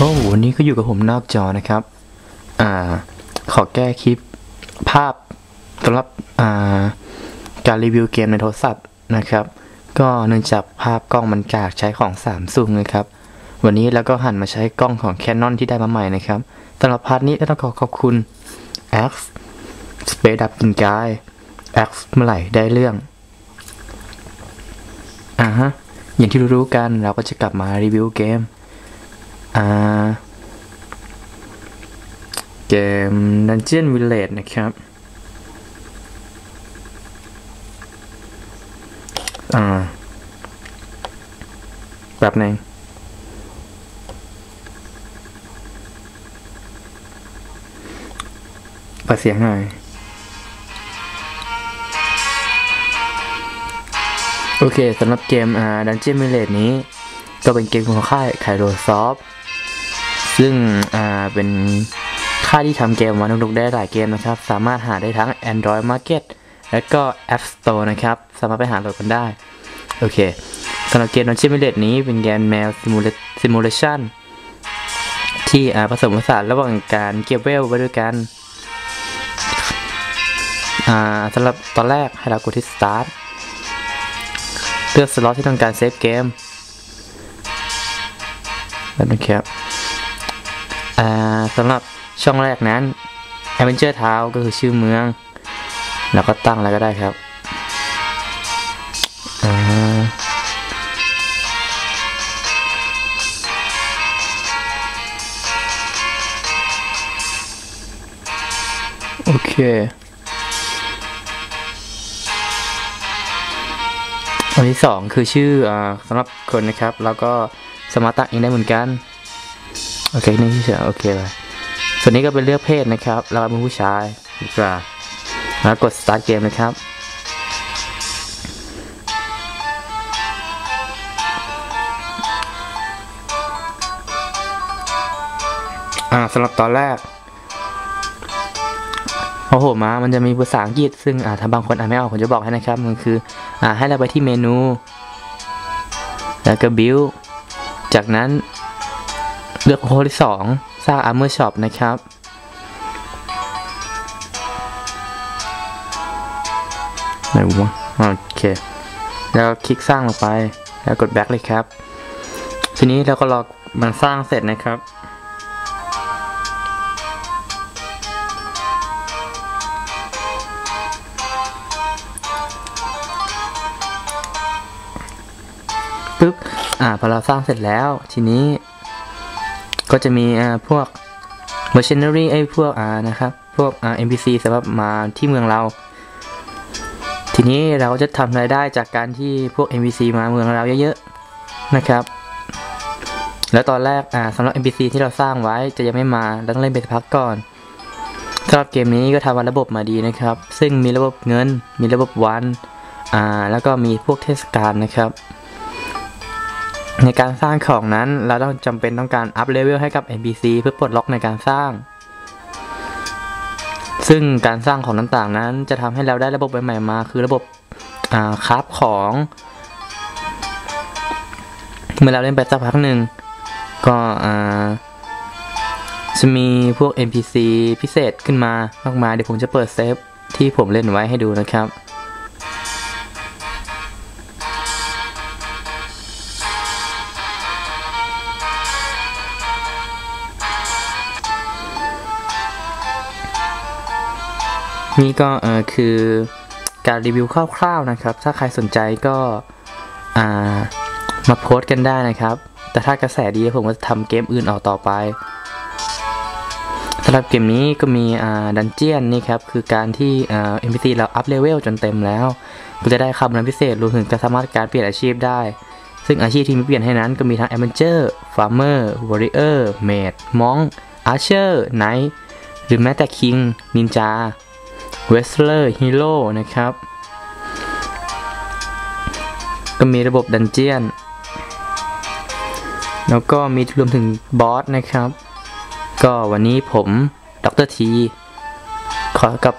โอ้วันนี้ก็อยู่กับผมนอกจอนะครับ อ่า ขอแก้คลิปภาพสำหรับอ่าการรีวิวเกมในโทรศัพท์นะครับ ก็เนื่องจากภาพกล้องมันกากใช้ของ3ามซุงนะครับ วันนี้แล้วก็หันมาใช้กล้องของ Canon ที่ได้มาใหม่นะครับสำหรับพาร์ทนี้ต้องขอขอบคุณ X Space ดับกินกาย X เมื่อไหร่ได้เรื่อง อ่าฮะ อย่างที่รู้ๆกันเราก็จะกลับมารีวิวเกม อ่า เกม Dungeon Village นะครับอ่าแบบไหนเปิดเสียงหน่อย โอเคสำหรับเกมอ่า Dungeon Village นี้ ก็เป็นเกมของค่ายไคโรซอฟ ซึ่งอ่าเป็นค่ายที่ทำเกมมานุกๆได้หลายเกมนะครับ สามารถหาได้ทั้ง Android Market และก็ App Store นะครับ สามารถไปหาโหลดกันได้ โอเคสำหรับเกม Dungeon Village นี้เป็นเกมแมว Simulation ที่ผสมผสานระหว่างการเก็บเวลไว้ด้วยกันสำหรับตอนแรกให้เรากดที่ Start เลือกสล็อตที่ต้องการเซฟเกมนะครับอ่า สำหรับช่องแรกนั้น Adventure Town ก็คือชื่อเมือง แล้วก็ตั้งอะไรก็ได้ครับโอเค อันที่สองคือชื่ออสำหรับคนนะครับ แล้วก็สมารถตั้งเองได้เหมือนกัน โอเคนี่ที่เฉยโอเคไปส่วนนี้ก็เป็นเลือกเพศนะครับเราเป็นผู้ชายดีกว่าแล้วกด start เกมนะครับอ่าสำหรับตอนแรกโอ้โหมา มันจะมีภาษาอังกฤษ ซึ่งอ่าถ้าบางคนอ่านไม่ออก ผมจะบอกให้นะครับ มันคือ อ่า ให้เราไปที่เมนู แล้วก็ build จากนั้น เลือกโค้ดที่สองสร้าง armor shop นะครับ ไหนวะโอเค แล้วคลิกสร้างลงไป แล้วกด back เลยครับ ทีนี้เราก็รอมันสร้างเสร็จนะครับปึ๊บ อ่า พอเราสร้างเสร็จแล้ว ทีนี้ ก็จะมีอ่าพวก mercenary ไอ้พวกอ่านะครับ พวกอ่า NPC สำหรับมาที่เมืองเรา ทีนี้เราจะทำรายได้จากการที่พวก NPC มาเมืองเราเยอะๆนะครับ แล้วตอนแรกอ่าสำหรับ NPC ที่เราสร้างไว้จะยังไม่มาเราต้องเล่นไปสักพักก่อนสำหรับเกมนี้ก็ทำมาระบบมาดีนะครับ ซึ่งมีระบบเงิน มีระบบวัน อ่า แล้วก็มีพวกเทศกาลนะครับ ในการสร้างของนั้นเราต้องจำเป็นต้องการอัพเลเวลให้กับ NPC เพื่อปลดล็อกในการสร้าง ซึ่งการสร้างของต่างๆนั้นจะทำให้เราได้ระบบใหม่ๆมา คือระบบคราฟของ เมื่อเราเล่นไปสักพักหนึ่งก็จะมีพวก NPC พิเศษขึ้นมามากมายเดี๋ยวผมจะเปิดเซฟที่ผมเล่นไว้ให้ดูนะครับ นี่ก็เออคือการรีวิวคร่าวๆนะครับ ถ้าใครสนใจก็อ่ามาโพสต์กันได้นะครับ แต่ถ้ากระแสดีผมก็จะทำเกมอื่นออกต่อไปสำหรับเกมนี้ก็มีดันเจียนนี่ครับ คือการที่เอ่า NPC เราอัพเลเวลจนเต็มแล้วก็จะได้คำนำพิเศษรวมถึงจะสามารถการเปลี่ยนอาชีพได้ ซึ่งอาชีพที่มีเปลี่ยนให้นั้นก็มีทั้ง Adventure Farmer Warrior Mage Monk Archer Knight หรือแม้แต่ King Ninja เวสเลอร์ฮีโร่นะครับ ก็มีระบบดันเจียน แล้วก็มีรวมถึงบอสนะครับ ก็วันนี้ผมดรที ขอกับ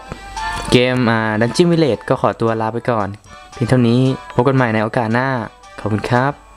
เกมอ่าดันจิ n วิเล e ก็ขอตัวลาไปก่อน เพียงเท่านี้พบกันใหม่ในโอกาสหน้า ขอบคุณครับ